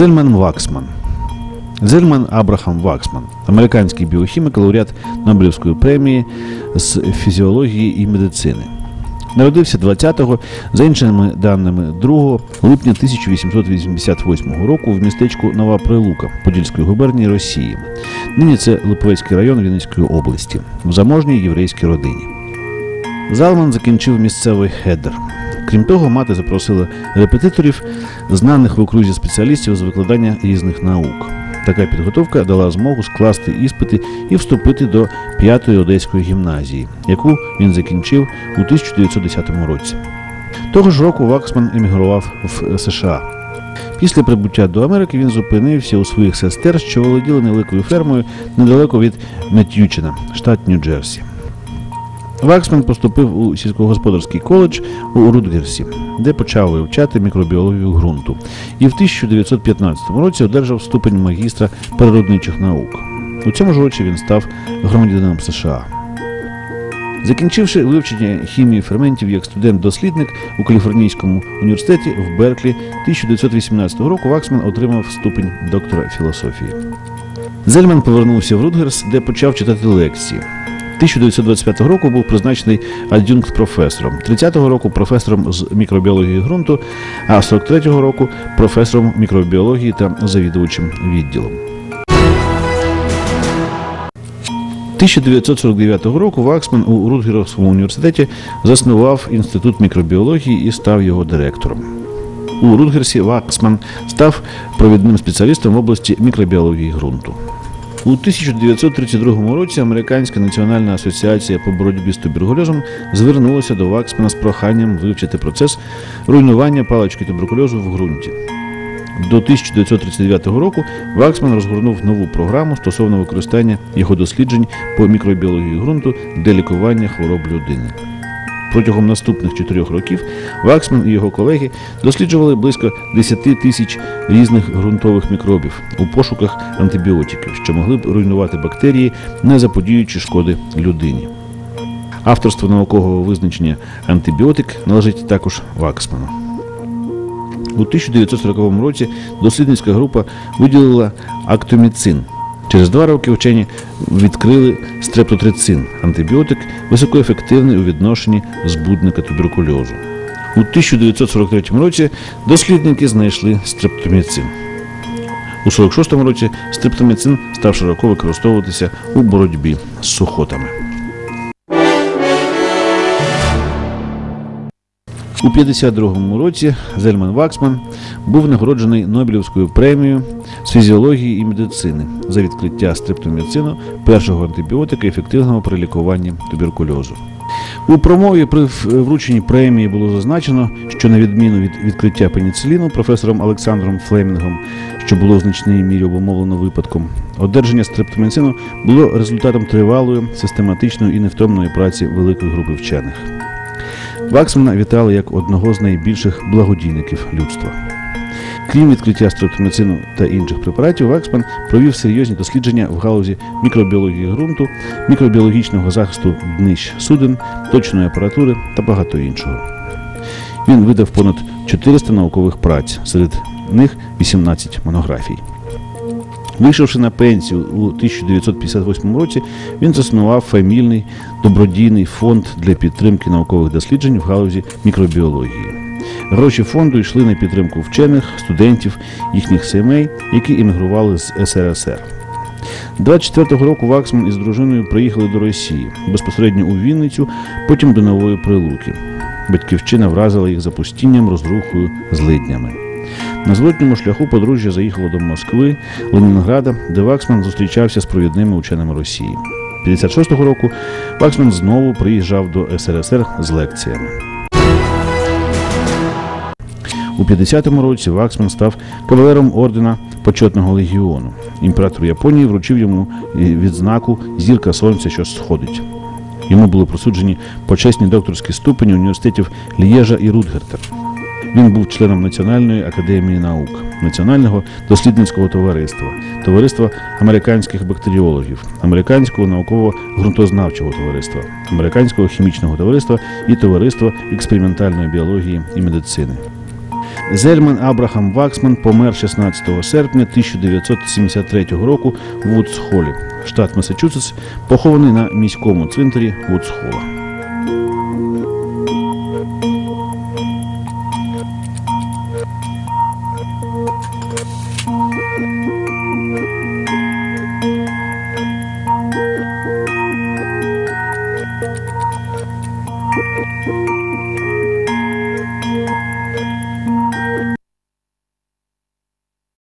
Зельман Ваксман. Зельман Абрахам Ваксман, американський біохімік, лауреат Нобелівської премії з фізіології і медицини. Народився 20-го, за іншими даними 2 липня 1888 року в містечку Нова Прилука Подільської губернії Росії. Нині це Липовецький район Вінницької області, в заможній єврейській родині. Залман закінчив місцевий хедер. Крім того, мати запросила репетиторів, знаних в окрузі спеціалістів з викладання різних наук. Така підготовка дала змогу скласти іспити і вступити до п'ятої одеської гімназії, яку він закінчив у 1910 році. Того ж року Ваксман емігрував в США. Після прибуття до Америки він зупинився у своїх сестер, що володіли невеликою фермою недалеко від Мет'ючина, штат Нью-Джерсі. Ваксман поступив у сільськогосподарський коледж у Рутгерсі, де почав вивчати мікробіологію ґрунту, і в 1915 році одержав ступень магістра природничих наук. У цьому ж році він став громадянином США. Закінчивши вивчення хімії ферментів як студент-дослідник у Каліфорнійському університеті в Берклі 1918 року Ваксман отримав ступень доктора філософії. Зельман повернувся в Рутгерс, де почав читати лекції. 1925 року був призначений ад'юнкт професором, 30-го року професором з мікробіології ґрунту, а 43-го року професором мікробіології та завідувачем відділом. 1949 року Ваксман у Рутгеровському університеті заснував інститут мікробіології і став його директором. У Рутгерсі Ваксман став провідним спеціалістом в області мікробіології ґрунту. У 1932 році Американська національна асоціація по боротьбі з туберкульозом звернулася до Ваксмана з проханням вивчити процес руйнування палички туберкульозу в ґрунті. До 1939 року Ваксман розгорнув нову програму стосовно використання його досліджень по мікробіології ґрунту для лікування хвороб людини. Протягом наступних чотирьох років Ваксман і його колеги досліджували близько 10 тисяч різних ґрунтових мікробів у пошуках антибіотиків, що могли б руйнувати бактерії, не заподіюючи шкоди людині. Авторство наукового визначення антибіотик належить також Ваксману. У 1940 році дослідницька група виділила актоміцин. Через два роки вчені відкрили стрептотрицин – антибіотик, високоефективний у відношенні збудника туберкульозу. У 1943 році дослідники знайшли стрептоміцин. У 1946 році стрептоміцин став широко використовуватися у боротьбі з сухотами. У 52-му році Зельман Ваксман був нагороджений Нобелівською премією з фізіології і медицини за відкриття стрептоміцину, першого антибіотика ефективного при лікуванні туберкульозу. У промові при врученні премії було зазначено, що на відміну від відкриття пеніциліну професором Олександром Флемінгом, що було в значній мірі обумовлено випадком, одержання стрептоміцину було результатом тривалої, систематичної і невтомної праці великої групи вчених. Ваксмана вітали як одного з найбільших благодійників людства. Крім відкриття стрептоміцину та інших препаратів, Ваксман провів серйозні дослідження в галузі мікробіології ґрунту, мікробіологічного захисту днищ суден, точної апаратури та багато іншого. Він видав понад 400 наукових праць, серед них 18 монографій. Вийшовши на пенсію у 1958 році, він заснував фамільний добродійний фонд для підтримки наукових досліджень в галузі мікробіології. Гроші фонду йшли на підтримку вчених, студентів, їхніх сімей, які емігрували з СРСР. 24-го року Ваксман із дружиною приїхали до Росії безпосередньо у Вінницю, потім до Нової Прилуки. Батьківщина вразила їх запустінням, розрухою, злиднями. На злотньому шляху подружжя заїхало до Москви, Ленінграда, де Ваксман зустрічався з провідними ученими Росії. 56-го року Ваксман знову приїжджав до СРСР з лекціями. У 50-му році Ваксман став кавалером ордена почетного легіону. Імператор Японії вручив йому відзнаку Зірка Сонця, що сходить. Йому були присуджені почесні докторські ступені університетів Лієжа і Рутгерта. Він був членом Національної академії наук, Національного дослідницького товариства, Товариства американських бактеріологів, Американського науково-ґрунтознавчого товариства, Американського хімічного товариства і Товариства експериментальної біології і медицини. Зельман Абрахам Ваксман помер 16 серпня 1973 року в Вудс-Холі, штат Масачусетс, похований на міському цвинтарі Вудс-Хола.